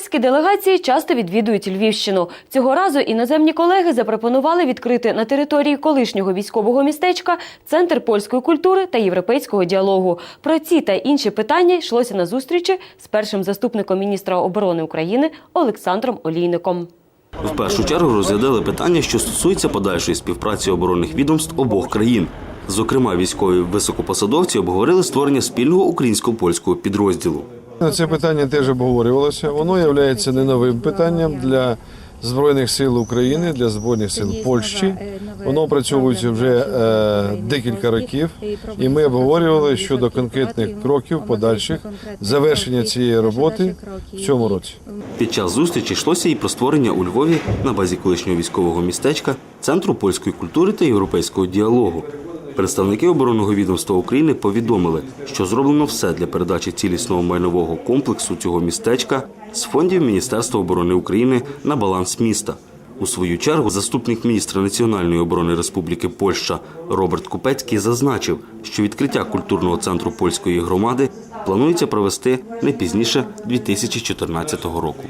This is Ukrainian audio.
Польські делегації часто відвідують Львівщину. Цього разу іноземні колеги запропонували відкрити на території колишнього військового містечка центр польської культури та європейського діалогу. Про ці та інші питання йшлося на зустрічі з першим заступником міністра оборони України Олександром Олійником. В першу чергу розглядали питання, що стосуються подальшої співпраці оборонних відомств обох країн. Зокрема, військові високопосадовці обговорили створення спільного українсько-польського підрозділу. Це питання теж обговорювалося. Воно є не новим питанням для Збройних сил України, для Збройних сил Польщі. Воно опрацьовується вже е, декілька років, і ми обговорювали щодо конкретних кроків подальших завершення цієї роботи в цьому році. Під час зустрічі йшлося і про створення у Львові на базі колишнього військового містечка Центру польської культури та європейського діалогу. Представники оборонного відомства України повідомили, що зроблено все для передачі цілісного майнового комплексу цього містечка з фондів Міністерства оборони України на баланс міста. У свою чергу заступник міністра національної оборони Республіки Польща Роберт Купецький зазначив, що відкриття культурного центру польської громади планується провести не пізніше 2014 року.